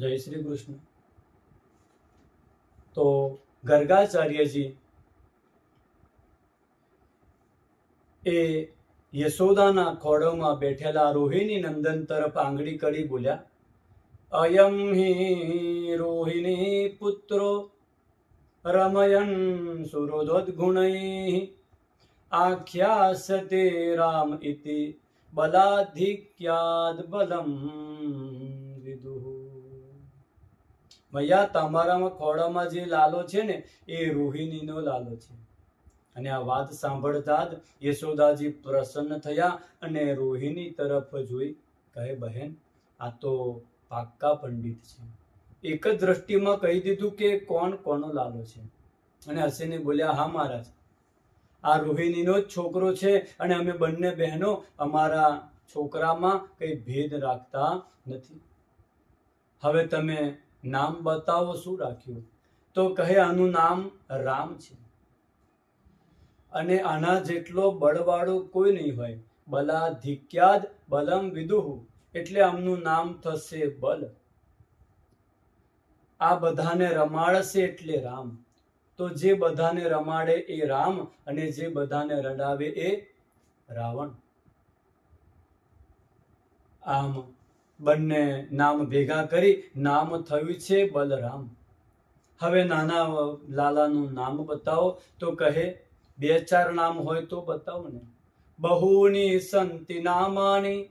જય શ્રી કૃષ્ણ. તો ગર્ગાચાર્યજી એ યશોદાના ખોળોમાં બેઠેલા રોહિણી નંદન તરફ આંગળી કરી બોલ્યા, અયમ હિ રોહિણી પુત્રો રમયન સુરોદોદ્ગુણૈ આખ્યાસતે રામ ઇતિ બલાધિક્યાદ બલમ. ભૈયા તમારામાં ખોળામાં જે લાલો છે ને, એ રોહિણીનો લાલો છે. અને આ વાત સાંભળતા જ યશોદાજી પ્રસન્ન થયા અને રોહિણી તરફ જોઈ કહે, બહેન, આ તો પાક્કા પંડિત છે. એક જ દ્રષ્ટિમાં કહી દીધું કે કોણ કોનો લાલો છે. અને હસીને બોલ્યા, હા, મહારાજ, આ રોહિણીનો જ છોકરો છે અને અમે બંને બહેનો અમારા છોકરામાં કંઈ ભેદ રાખતા નથી. હવે તમે નામ બતાવો શું રાખ્યું? તો કહે, આનું નામ રામ છે. અને આના જેટલો બળવાળો કોઈ નહીં હોય. બલાધિક્યાદ બલમ વિદુહુ, એટલે આમનું નામ થશે બલ. આ બધાને રમાડશે એટલે રામ. તો જે બધાને રમાડે એ રામ, અને જે બધાને રડાવે એ રાવણ. આમ બંને નામ ભેગા કરી નામ થયું છે બલરામ. હવે નાના લાલાનું નામ બતાવો તો કહે, બે ચાર નામ હોય તો બતાવો ને. બહુની સંતિ નામાની,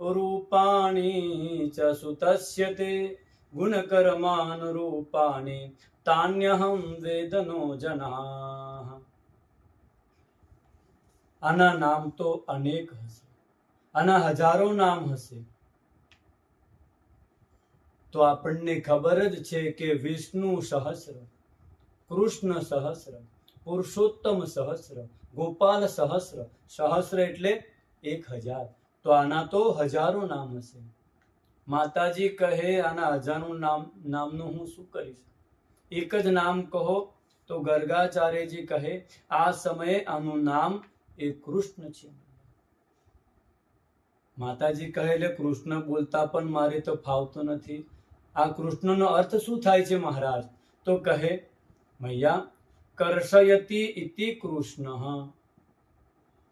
રૂપાણી ચ સુતસ્ય તે, ગુણકર્માન રૂપાણી તાન્યહમ વેદનો જના આના નામ તો અનેક હશે. આના હજારો નામ હશે. તો આપણને ખબર જ છે કે વિષ્ણુ સહસ્ર, કૃષ્ણ સહસ્ર, પુરુષોત્તમ સહસ્ર, ગોપાલ સહસ્ર સહસ્ર એટલે એક હજાર. તો આના તો હજારો નામ હશે. માતાજી કહે, આના હજારનું નામ, નામનું હું શું કરીશ? એક જ નામ કહો તો ગર્ગાચાર્યજી કહે, આ સમયે આનું નામ એ કૃષ્ણ છે. માતાજી કહે, એટલે કૃષ્ણ બોલતા પણ મારે તો ફાવતો નથી. આ કૃષ્ણનો અર્થ શું થાય છે, મહારાજ? તો કહે, મૈયા કરશયતી ઇતિ કૃષ્ણ.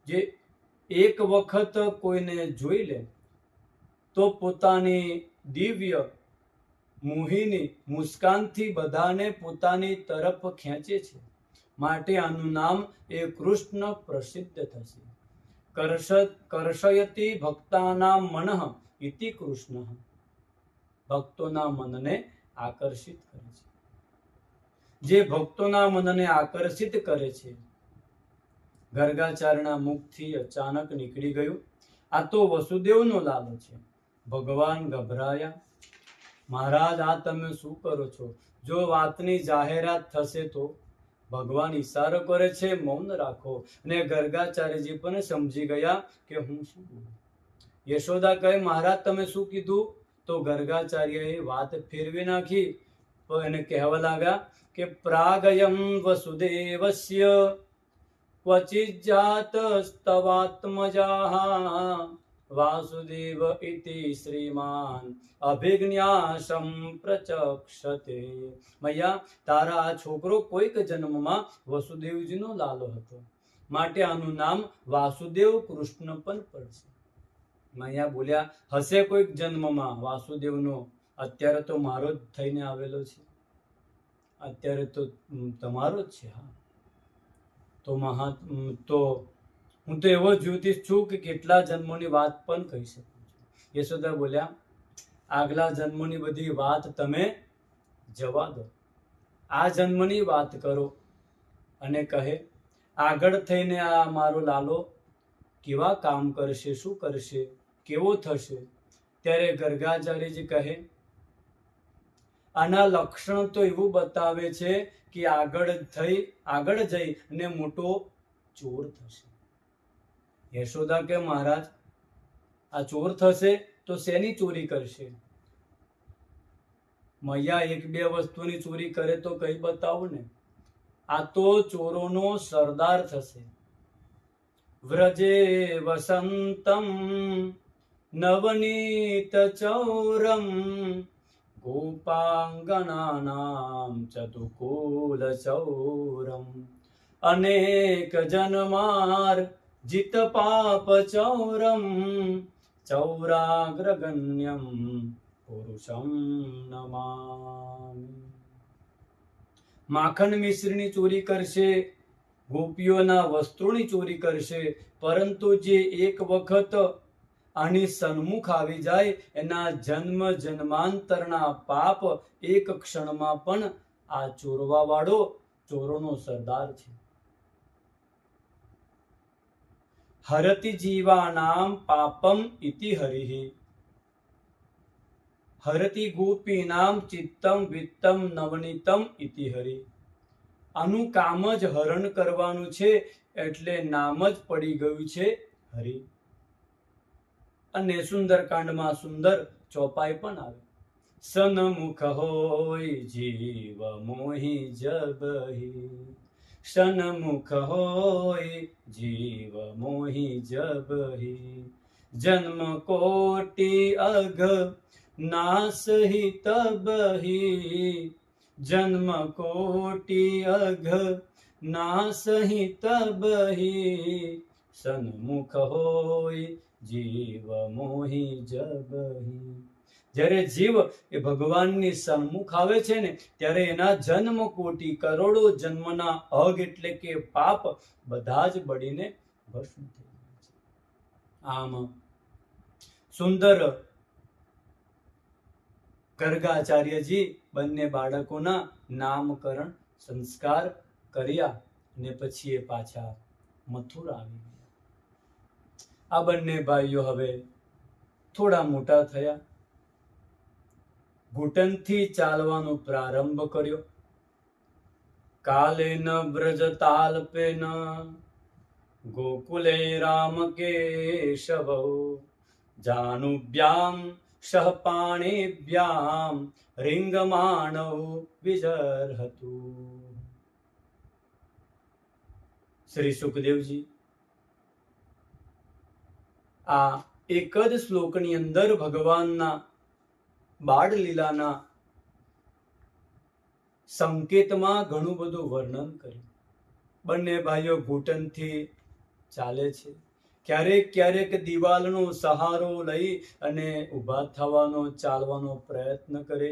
જે એક વખત કોઈને જોઈ લે, તો પોતાની દિવ્ય મોહિની મુસ્કાનથી બધાને પોતાની તરફ ખેંચે છે. માટે આનું નામ એ કૃષ્ણ પ્રસિદ્ધ થશે. કરશ કરશયતી ભક્તાના મનઃ ઇતિ કૃષ્ણ. ભક્તોના મનને આકર્ષિત કરે છે. જે ભક્તોના મનને આકર્ષિત કરે છે ગર્ગાચાર્યના મુખથી અચાનક નીકળી ગયું. આ તો વસુદેવનો લાલો છે. ભગવાન ગભરાયા. મહારાજ, આ તમે શું કરો છો? જો વાતની જાહેરાત થશે તો? ભગવાન ઈશારો કરે છે, મૌન રાખો. અને ગર્ગાચાર્યજી પણ સમજી ગયા કે હું શું યશોદા કહે, મહારાજ, તમે શું કીધું? તો ગર્ગાચાર્યએ વાત ફેરવી નાખી. એને કહેવા લાગ્યા કે પ્રાગયમ વસુદેવસ્ય ક્વચિત જાતસ્તવાત્મજાહ વાસુદેવ ઇતિ શ્રીમાન અભિજ્ઞાસમ પ્રચક્ષતે. મૈયા, તારા આ છોકરો કોઈક જન્મમાં વસુદેવજીનો લાલો હતો. માટે આનું નામ વાસુદેવ કૃષ્ણ પણ પડશે. મૈયા બોલ્યા, હશે કોઈક જન્મમાં? વાસુદેવનો? અત્યારે તો મારો જ થઈને આવેલો છે. અત્યારે તો તમારો જ છે, હા. તો મહા તો હું તો એવો જ્યોતિષ છું કે કેટલા જન્મોની વાત પણ કહી શકું છું. યશોદા બોલ્યા, આગલા જન્મોની બધી વાત તમે જવા દો. આ જન્મની વાત કરો અને કહે, આગળ થઈને આ મારો લાલો કેવા કામ કરશે, શું કરશે? કેવો થશે? ત્યારે ગર્ગાચાર્યજી કહે, આના લક્ષણ તો એવું બતાવે છે કે આગળ થઈ, આગળ જઈ અને મોટો ચોર થશે. યશોદા કે મહારાજ, આ ચોર થશે તો શેની ચોરી કરશે? મૈયા એક બે વસ્તુની ચોરી કરે તો કઈ બતાવો ને? આ તો ચોરોનો સરદાર થશે. વ્રજે વસંતમ નવનીત ચૌરમ चतुकूलचौरम् अनेकजन्मार्जितपापचौरं ચૌરાગ્રગણ્યમ પુરુષમ નમામિ માખણ મિશ્રની ચોરી કરશે ગોપીઓના વસ્ત્રોની ચોરી કરશે પરંતુ જે એક વખત આની સન્મુખ આવી જાય, એના જન્મ જન્માંતરના પાપ એક ક્ષણમાં પણ આ ચોરવા ચોરોનો સરદાર છે. હરતિ જીવાનામ પાપમ ઇતિ હરિહી હરતિ ગોપીનામ ચિત્તમ વિત્તમ નવનીતમ ઇતિ હરિ. આનું કામ જ હરણ કરવાનું છે, એટલે નામ જ પડી ગયું છે હરિ. અને સુંદરકાંડમાં સુંદર ચોપાઈ પણ આવે. સનમુખ હોય જીવ મોહી જબહી સનમુખ હોય જીવ મોહી જબહી જન્મ કોટી અઘ નાસહી તબહી જન્મ કોટી અઘ નાસહી તબહી સન્મુખ હોય જીવ મોહી જબહી જ્યારે જીવ એ ભગવાનની સન્મુખ આવે છે ને, ત્યારે એના જન્મ કોટી કરોડો જન્મના અગ એટલે કે પાપ બધા જ બળીને ભસ્મ થઈ જાય છે. આમ સુંદર ગર્ગાચાર્યજી બંને બાળકોના નામકરણ સંસ્કાર કર્યા અને પછી એ પાછા મથુરા આવી આ બંને ભાઈઓ હવે થોડા મોટા થયા. ઘૂંટણથી ચાલવાનો પ્રારંભ કર્યો. કાલેન બ્રજ તાલ્પેન ગોકુલે રામ કેશવ જાનુભ્યામ સહપાણિભ્યામ વિજર હતું. શ્રી સુખદેવજી આ એક જ શ્લોકની અંદર ભગવાનના બાળ લીલાના સંકેતમાં ઘણું બધું વર્ણન કર્યું. બંને ભાઈઓ ઘૂંટણથી ચાલે છે. ક્યારેક ક્યારેક દિવાલનો સહારો લઈ અને ઊભા થવાનો, ચાલવાનો પ્રયત્ન કરે.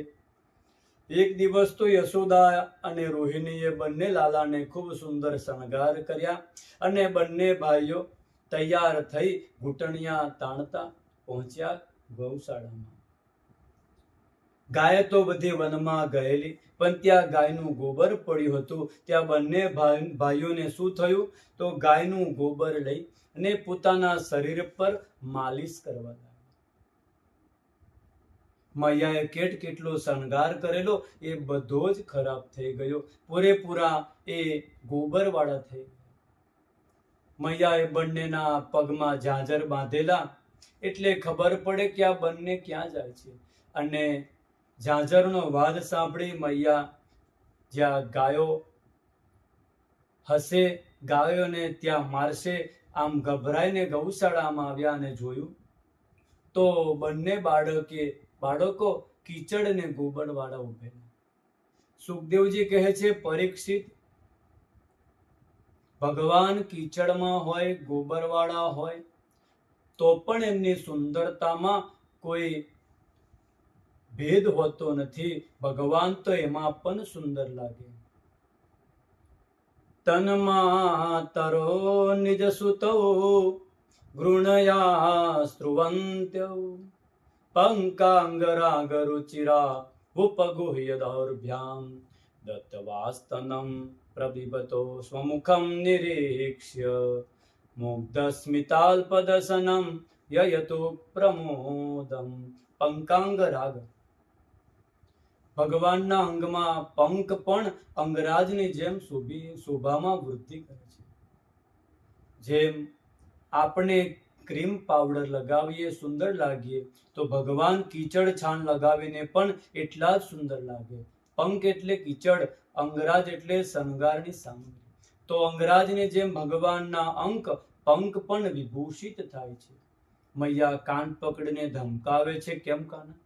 એક દિવસ તો યશોદા અને રોહિણીએ બંને લાલાને ખૂબ સુંદર શણગાર કર્યા અને બંને ભાઈઓ તૈયાર થઈ ઘૂંટણિયા તાણતા પહોંચ્યા ગૌશાળામાં. ગાય તો બધી વનમાં ગયેલી, પણ ત્યાં ગાયનું ગોબર પડ્યું હતું. ત્યાં બંને ભાઈઓને શું થયું? તો ગાયનું ગોબર લઈ અને પોતાના શરીર પર માલિશ કરવા લાગ્યા. મૈયાએ કેટ કેટલો શણગાર કરેલો એ બધો જ ખરાબ થઈ ગયો. પૂરેપૂરા એ ગોબરવાળા થઈ ગયા મૈયાએ બંનેના પગમાં ઝાંઝર બાંધેલા. એટલે ખબર પડે કે આ બંને ક્યાં જાય છે. અને ઝાંઝરનો વાદ સાંભળી મૈયા જ્યાં ગાયો હશે, ગાયોને ત્યાં મારશે, આમ ગભરાઈને ગૌશાળામાં આવ્યા અને જોયું. તો બંને બાળકે, બાળકો કીચડ ને ગોબરવાળા ઉભેલા. સુખદેવજી કહે છે, પરીક્ષિત ભગવાન કીચડમાં હોય, ગોબરવાળા હોય, તો પણ એમની સુંદરતામાં કોઈ ભેદ હોતો નથી. ભગવાન તો એમાં પણ સુંદર લાગે. તરો નિજ સુતૌ, ગૃણયા સ્ત્રુવંત્ય પંકાંગરાગ રુચિરા ઉપગુહ્ય દૌર્ભ્યામ દત્તવાસ્તનમ. પ્રબિબતો સ્વમુખમ નિરીક્ષ્ય મુગ્ધસ્મિતાલ્પદસનમ યયતુ પ્રમોદમ પંકાંગ રાગ ભગવાનના અંગમાં પંક પણ અંગરાજની જેમ શોભી, શોભામાં વૃદ્ધિ કરે છે. જેમ આપણે ક્રીમ પાવડર લગાવીએ, સુંદર લાગીએ, તો ભગવાન કીચડ છાણ લગાવીને પણ એટલા જ સુંદર લાગે. પંખ એટલે કીચડ, અંગરાજ એટલે શણગારની સામગ્રી. તો અંગરાજને જેમ ભગવાનના અંક પંખ પણ વિભૂષિત થાય છે. મૈયા કાન પકડીને ધમકાવે છે કેમ કાના?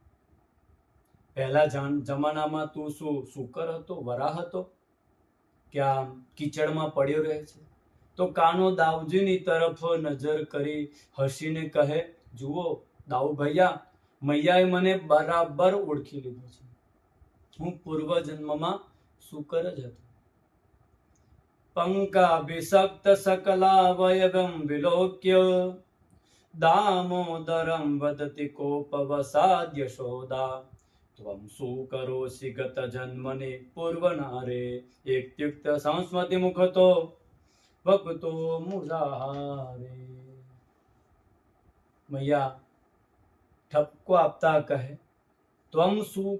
પહેલા જમાનામાં તું શું સુકર હતો, વરાહ હતો? કે આમ કીચડમાં પડ્યો રહે છે? તો કાનો દાઉજીની તરફ નજર કરી હસીને કહે, જુઓ દાઉ ભૈયા, મૈયાએ મને બરાબર ઓળખી લીધો છે. હું પૂર્વ જન્મમાં સુકર જ હતો પંકાભિષક્ત સકલાવયવમ વિલોક્ય દામોદરમ વદતિ કોપવસાદ યશોદા ત્વમ સુકરોષિ ગત જન્મને પૂર્વનારે એકત્યુક્ત સંસ્મૃતિ મુખતો ભક્તો મુરારે મૈયા ઠપકો આપતા કહે ત્વમ શું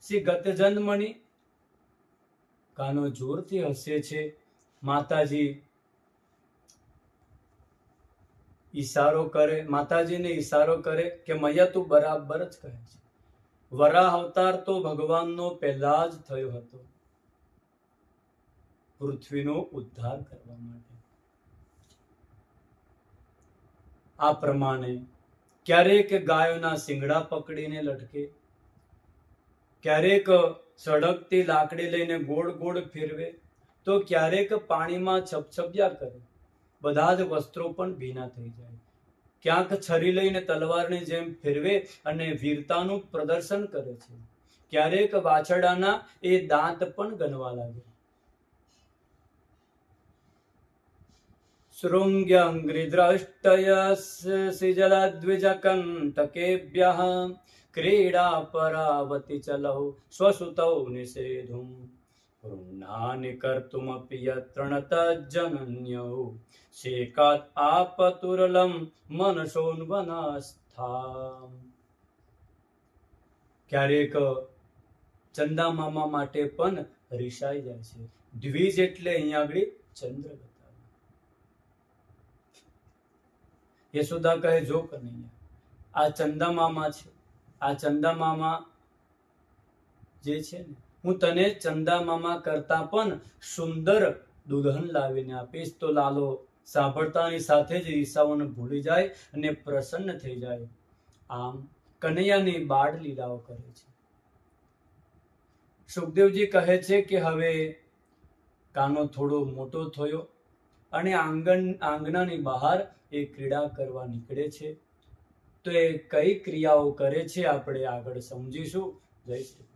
કરો સી ગત કાનો જોરથી હસે છે. માતાજી ઈશારો કરે, માતાજીને ઈશારો કરે કે મૈયા તું બરાબર જ કહે છે. વરાહ અવતાર તો ભગવાનનો પહેલા જ થયો હતો. પૃથ્વીનો ઉદ્ધાર કરવા માટે. આ પ્રમાણે ક્યારેક ગાયોના શિંગડા પકડીને લટકે ક્યારેક સડકતી લાકડી લઈને ગોળ ગોળ ફેરવે, તો ક્યારેક પાણીમાં છપછપિયા કરે. બધા જ વસ્ત્રો પણ ભીના થઈ જાય. ક્યાંક છરી લઈને તલવારની જેમ ફેરવે અને વીરતાનું પ્રદર્શન કરે છે. ક્યારેક વાછડાના એ દાંત પણ ગણવા લાગે. શૃંગ્યંગ્રિદ્રષ્ટયસિજલદ્વિજકંટકેભ્યः ક્રીડા પરાવતિ ચલૌ સ્વસુતૌ નિષેધું વૃન્નાનિ કર્તુમપि યત્ર ન તજ્જનન્યૌ શેકાત આપતુરલમ મનસોન્વનસ્થા ક્યારેક ચંદા મામા માટે પણ રિસાઈ જાય છે. દ્વિજ એટલે અહીંયા આગળ ચંદ્ર બતાવે. યશોદા કહે જો કનૈયા આ ચંદા મામા છે. આ ચંદા મામા જે છે ને, હું તને ચંદા મામા કરતા પણ સુંદર દુલ્હન લાવીને આપીશ. તો લાલો, સાંભળતાની સાથે જ ઈસાઓને ભૂલી જાય અને પ્રસન્ન થઈ જાય. આમ કનૈયાની બાળ લીલાઓ કરે છે. સુખદેવજી કહે છે કે હવે કાનો થોડો મોટો થયો અને આંગણ, આંગણાની બહાર એ ક્રીડા કરવા નીકળે છે. તો એ કઈ ક્રિયાઓ કરે છે આપણે આગળ સમજીશું. જય શ્રી